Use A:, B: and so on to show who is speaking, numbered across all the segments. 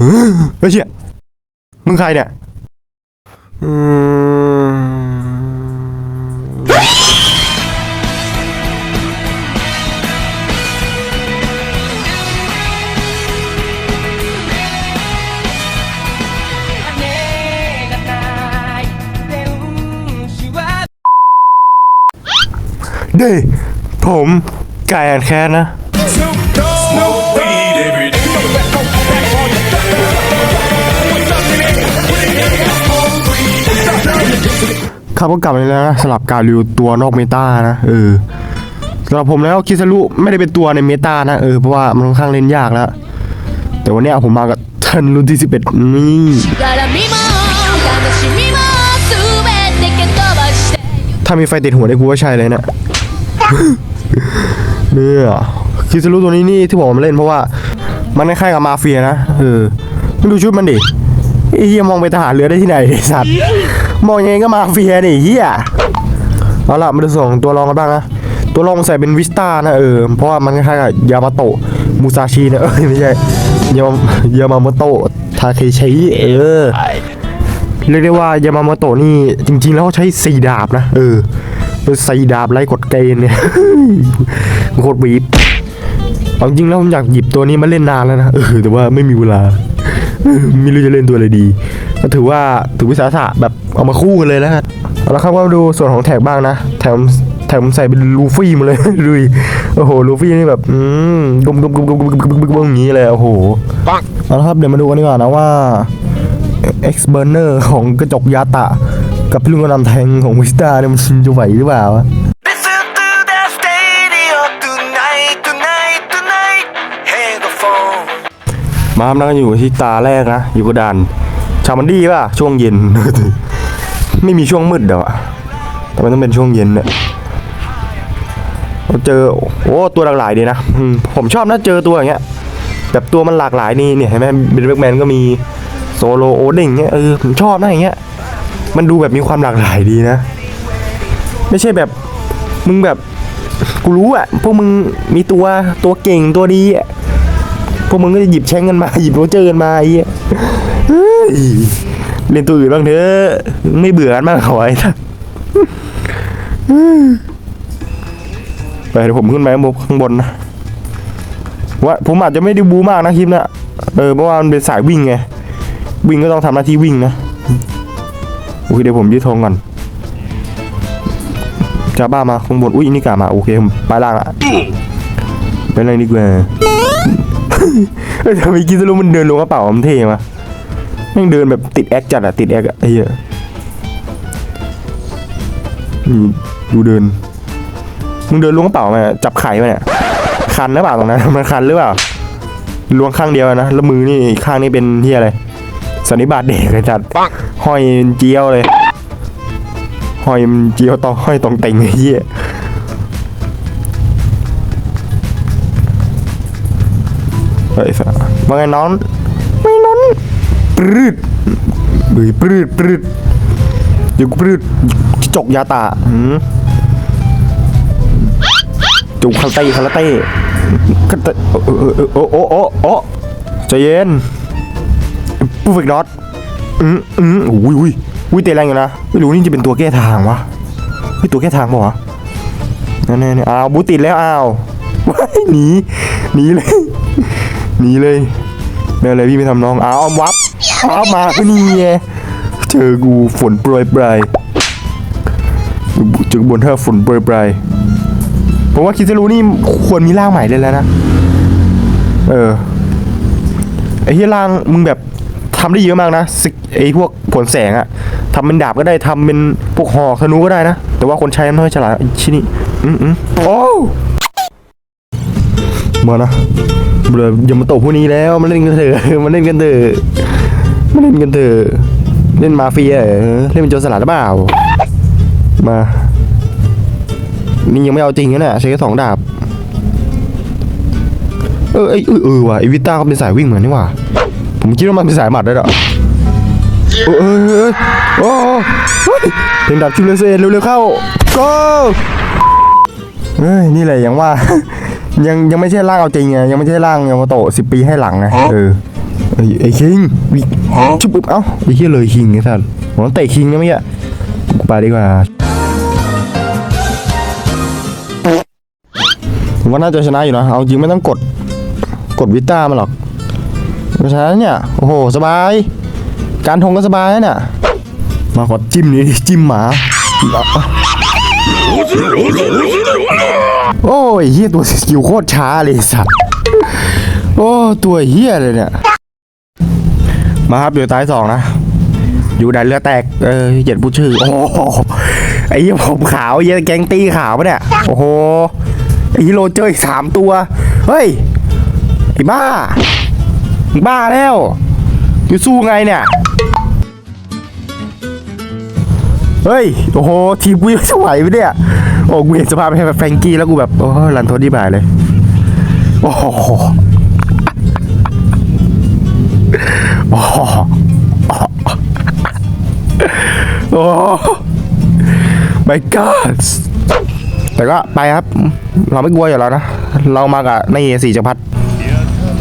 A: เฮ้ยเชี่ยมึงใครเนี่ยเด้ผมไก่อนแค่นะ ครับก็กลับเลยนะสลับการรีวิวตัวนอกเมตานะเออสำหรับผมแล้วคิสารุไม่ได้เป็นตัวในเมตานะเออเพราะว่ามันค่อนข้างเล่นยากแล้ว แต่วันนี้ผมมากับทันรุ่นที่ 11 นี่ถ้ามีไฟติดหัวได้กูว่าใช่เลยนะเนี่ยคิสารุตัวนี้นี่ที่ผมมาเล่นเพราะว่ามันคล้ายๆกับมาเฟียนะเออดูชุดมันดิเฮียมองไปทหารเรือได้ที่ไหนไอสัตว์ มองยังไงก็มาเฟียดิเฮียเอาล่ะมาดูส่งตัวรองกันบ้างนะตัวรองใส่เป็นวิสตานะเออเพราะว่ามันคล้ายๆกับยามาโตะมูซาชินะเออไม่ใช่ยามยามาโมโตะทาเคชิเออเรียกได้ว่ายามาโมโตะนี่จริง ๆ แล้วเขาใช้สีดาบนะเออเป็นสีดาบไล่กดเกณฑ์เนี่ยโคตรบีบเอาจริงแล้วผมอยากหยิบตัวนี้มาเล่นนานแล้วนะเออแต่ว่าไม่มีเวลาไม่รู้จะเล่นตัวอะไรดี ก็ถือว่าถือวิสาสะแบบเอามาคู่กันเลยแล้วครับแล้วะครับก็ดูส่วนของแท็กบ้างนะ แถมแถมใส่เป็นลูฟี่มาเลยดูโอ้โหลูฟี่นี่แบบอืมกลมกลมกลมกลมกลมกลมอย่างนี้เลยโอ้โหเอาละครับเดี๋ยวมาดูกันดีกว่านะว่า X Burner ของกระจกยาตะ กับพี่ลุงกระนำแทงของวิสตาเนี่ยมันชินจะไหวหรือเปล่ามามันั่งอยู่ที่ตาแรกนะ อยู่กระดาน ชามันดีป่ะ ช่วงเย็น ไม่มีช่วงมืดเดี๋ยวอะแต่มันต้องเป็นช่วงเย็นเนี่ยเราเจอโอ้ตัวหลากหลายดีนะผมชอบนะเจอตัวอย่างเงี้ยแบบตัวมันหลากหลายนี่เนี่ยเห็นไหมเบนแบ็กแมนก็มีโซโลโอเด้งเงี้ยเออผมชอบนะอย่างเงี้ยมันดูแบบมีความหลากหลายดีนะ ไม่ใช่แบบมึงแบบกูรู้อะพวกมึงมีตัวตัวเก่งตัวดีอะ พวกมึงก็จะหยิบแช่งกันมา หยิบโรเจอร์กันมาไอ้เหี้ยเฮ้ยเล่นตัวอื่นบ้างเถอะ ไม่เบื่อกันมากขอไอ้ท่านไปเดี๋ยวผมขึ้นไปข้างบนนะว่าผมอาจจะไม่ได้บูมากนะคลิปนะเออเพราะว่ามันเป็นสายวิ่งไงวิ่งก็ต้องทำหน้าที่วิ่งนะโอเคเดี๋ยวผมยืดธงก่อนจาบ้ามาข้างบนอุ้ยนี่กามาโอเคผมไปล่างละไปล่างดีกว่า เอ้ยทำไมกินสรุปมันเดินลงกระเป๋ามันเท่มาแม่งเดินแบบติดแอคจัดอะติดแอคอะไอ้เหี้ยนี่ดูเดิน มึงเดินล้วงกระเป๋ามาจับไข่มาเนี่ยคันหรือเปล่าตรงนั้นมันคันหรือเปล่าล้วงข้างเดียวนะแล้วมือนี่อีกข้างนี่เป็นเฮียอะไรสันนิบาตเด็กเลยจัดห้อยเจียวเลยห้อยมันเจียวตองห้อยตองเต็งไอ้เหี้ย เฮ้ยสะว่าไงน้อง ไม่นอนปรืดบือปรืดปรืดเดี๋ยวกูปรืดจกยาตาหืมจุกคาราเต้คาราเต้คาราเต้โอ้โอ้โอ้โอ้โอ้ใจเย็นปูฟิกน็อตอืมอืมอุ้ยอุ้ยอุ้ยเตะแรงอยู่นะ ไม่รู้นี่จะเป็นตัวแก้ทางวะเฮ้ยตัวแก้ทางเปล่าวะนั่นๆๆอ้าวบูติดแล้วอ้าวหนีหนีเลย หนีเลยไม่เป็นไรพี่ไม่ทำน้องอ้าวอาวับเอาวมาก็นี่ไงเจอกูฝนโปรยปลายเจอบนเธอฝนโปรยปลายผมว่าคิดจะรู้นี่ควรมีร่างใหม่เลยแล้วนะ เออไอ้ที่ร่างมึงแบบทำได้เยอะมากนะไอ้พวกผลแสงอะทำเป็นดาบก็ได้ทำเป็นพวกหอกธนูก็ได้นะ แต่ว่าคนใช้มันไม่ค่อยฉลาดชิ้นนี้อืมอืมโอ้ มานะเบลออย่ามาตบพวกนี้แล้วมาเล่นกันเถอะมาเล่นกันเถอะมาเล่นกันเถอะเล่นมาเฟียเล่นเป็นโจรสลัดหรือเปล่า มานี่ยังไม่เอาจริงนะเนี่ยใช้แค่สองดาบ เออไอยเออเออว่ะไอวิต้าเขาเป็นสายวิ่งเหมือนนี่ว่ะผมคิดว่ามันเป็นสายหมัดด้วยหรอเออเออเออโอ้เฮ้ยเพลงดับชูเลเซนเร็วๆเข้า go เฮ้ยนี่แหละยังว่า ยังยังไม่ใช่ร่างเอาจริงไงยังไม่ใช่ร่างยามาโตะสิบปีให้หลังไงเออไอ้ไอ้คิงวิชุบปุ๊บเอ้าไอ้เหี้ยเลยคิงไอ้สัสผมต้องเตะคิงนะเมื่อกี้กูไปดีกว่าผมว่าน่าจะชนะอยู่นะ เอาจริงไม่ต้องกด กดวิต้ามาหรอกเพราะฉะนั้นเนี่ย โอ้โห สบาย การทงก็สบายนะเนี่ย มาขอจิ้มนี่ดิจิ้มหมา โอ้ยเฮียตัวสกิลโคตรช้าเลยสัตว์โอ้ตัวเฮียเลยเนี่ย มาครับอยู่ตายสองนะ อยู่ดันเรือแตก เออเหยียดผู้ชื่อ โอ้ไอ้เหี้ยผมขาวไอ้เหี้ยแกงตีขาวปะเนี่ย โอ้โหไอ้โรเจอร์อีกสามตัว เฮ้ย ไอ้บ้ามึงบ้าแล้วอยู่สู้ไงเนี่ย เฮ้ย โอ้โห ทีมกูยังจะไหวไหมเนี่ย โอ้กูเห็นสภาพแบบแฟรงกี้แล้วกูแบบโอ้รันโทษที่บ่ายเลย โอ้โหโอ้โหโอ้ไม่ก d แต่ก็ไปครับ เราไม่กลัวอยู่แล้วนะ เรามากับในสี่จักรพรรดิ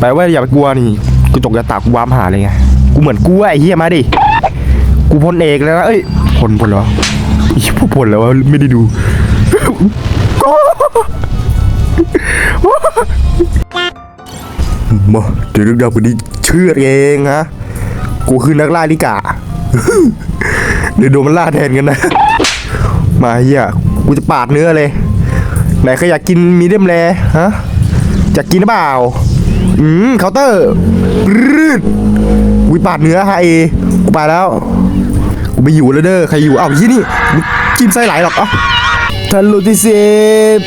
A: แปลว่าอย่าไปกลัวนี่กูตกกระตากกูวามหาเลยไง กูเหมือนกูไอ้เหี้ยมาดิ กูพลเอกแล้วนะ เอ้ยพลพลเหรอพวกพลแล้วไม่ได้ดู มาเดี๋ยวเรื่องราวคนนี้เชื่อเองฮะ กูคือนักล่าลิกาเดี๋ยวโดนมันล่าแทนกันนะ มาเฮียกูจะปาดเนื้อเลย ไหนใครอยากกินมีเดียมแรฮะอยากกินหรือเปล่า อืมเคาน์เตอร์รืดกูปาดเนื้อฮะเอกูไปแล้ว กูไม่อยู่แล้วเด้อ ใครอยู่อ้าวยี่นี่ กินไส้ไหลหรอกเอ้า ทันโลที่สิบ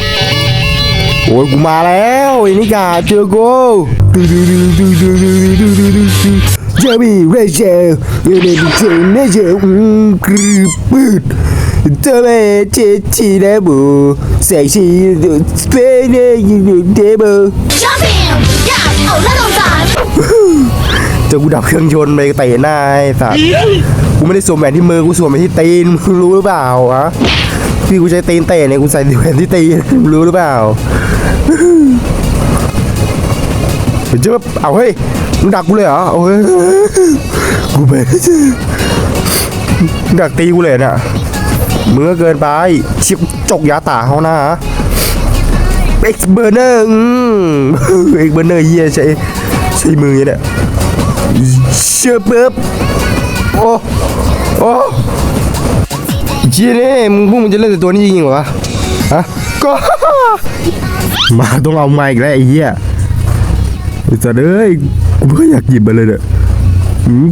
A: โอ้ยกูมาแล้วไอ้นี่กาเจอกูดูดูดูดูดูดูดูดูดูดูเจอมีเรเชลเยเดนเจนเนเชลอืมกรึบปืดเจอเมเจชีเดบูเซ็กซี่สเปนเนยูเดบู
B: Jumping Yes เอาแล้วลงสาร
A: เจอกูดับเครื่องยนต์ไปเตะหน้าไอ้สัสกูไม่ได้สวมแหวนที่มือกูสวมแหวนที่ตีนมึงรู้หรือเปล่าฮะ ที่กูใช้ตีนเตะเนี่ยกูใส่แหวนที่ตีรู้หรือเปล่าเห็นเอเอาเฮ้ยมึงดักกูเลยเหรอโอ้ยกูไปมึงดักตีกูเลยน่ะมึงก็เกินไปชิบจกยาตาเขาหนะเอ็กเบอร์เนอร์เอ็กเบอร์เนอร์เฮียใช้ใช้มือเนี่ยเชื่อปึ๊บโอ้โอ้ เจียนี่มึงพวกมึงจะเล่นแต่ตัวนี้จริงเหรอวะฮะก็ มาต้องเอาไมาอีกแล้วไอ้เหี้ยไอ้สัตว์เอ้ยกูไม่อยากหยิบมาเลยเนี่ยอืม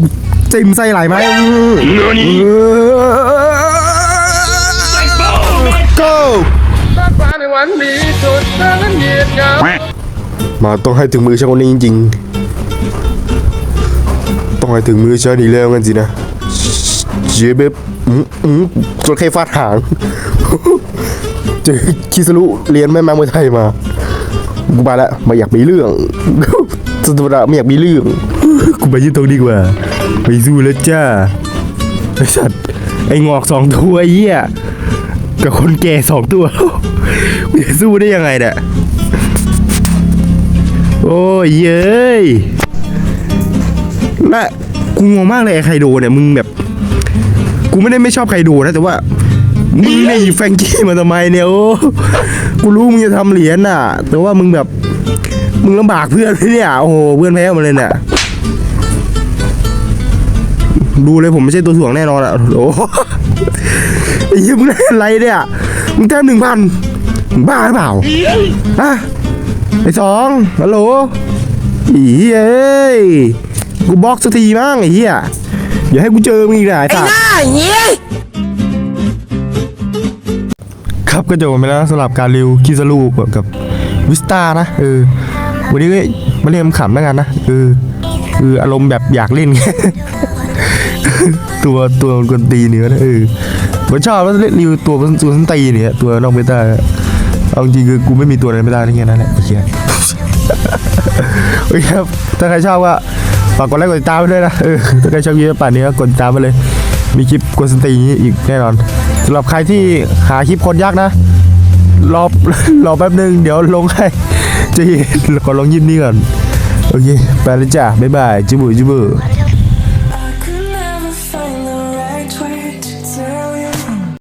A: จิ้มไส้ไหลไหมเออ go มาต้องให้ถึงมือช่างคนนี้จริงๆ ต้องให้ถึงมือฉันอีกแล้วกันสินะเจ๊เบบอืมอืมจนแค่ฟาดหางเจอคิสรุเรียนแม่มามวยไทยมากูไปแล้วไม่อยากมีเรื่องสุดท้าไม่อยากมีเรื่องกูไปยืนตรงดีกว่าไปสู้แล้วจ้าไอสัตว์ไอ้งอกสองตัวไอ้เหี้ยกับคนแก่สองตัวกูจะสู้ได้ยังไงเนี่ยโอ้ยเย้ยและกูงงมากเลยไอ้ไคโดเนี่ยมึงแบบ กูไม่ได้ไม่ชอบไคโดนะ แต่ว่ามึงเนี่ยหยิบแฟงกี้มาทำไมเนี่ยโอ้กูรู้มึงจะทำเหรียญน่ะ แต่ว่ามึงแบบ มึงลำบากเพื่อนเลยเนี่ยโอ้โหเพื่อนแพ้มาเลยเนี่ยดูเลยผมไม่ใช่ตัวถ่วงแน่นอนอะโอ้โหไอ้เหี้ยมึงได้อะไรเนี่ยมึงแต้มหนึ่งพันบ้าหรือเปล่าฮะไอ้สองฮัลโหลอีเอ้ยกูบล็อกสักทีมั้งไอ้เหี้ย อย่าให้กูเจอมึงอีกนะไอ้สัสครับก็จบไปแล้วสำหรับการรีวิวคิซารูกับวิสตานะเออวันนี้ก็มาเล่นขำๆแล้วกันนะเออคืออารมณ์แบบอยากเล่น ตัวตัวมันกวนตีเนื้อนะเออผมชอบว่าเล่นรีวิวตัวมันตัวมันตีเนี่ยตัวนอกเบต้าเอาจริงๆคือกูไม่มีตัวอะไรไม่ได้ที่แค่นั้นแหละไอ้เหี้ย โอเคครับถ้าใครชอบก็ฝากกดไลค์กดติดตามไปด้วยนะเออถ้าใครชอบคลิปป่านนี้ก็กดติดตามไปเลย มีคลิปกดสนตีนี้อีกแน่นอนสำหรับใครที่หาคลิปคนยากนะรอรอแป๊บนึงเดี๋ยวลงให้จะเห็นขอลงยินนี่ก่อนโอเคไปแล้วจ้ะบ๊ายบายจิบุจิบุ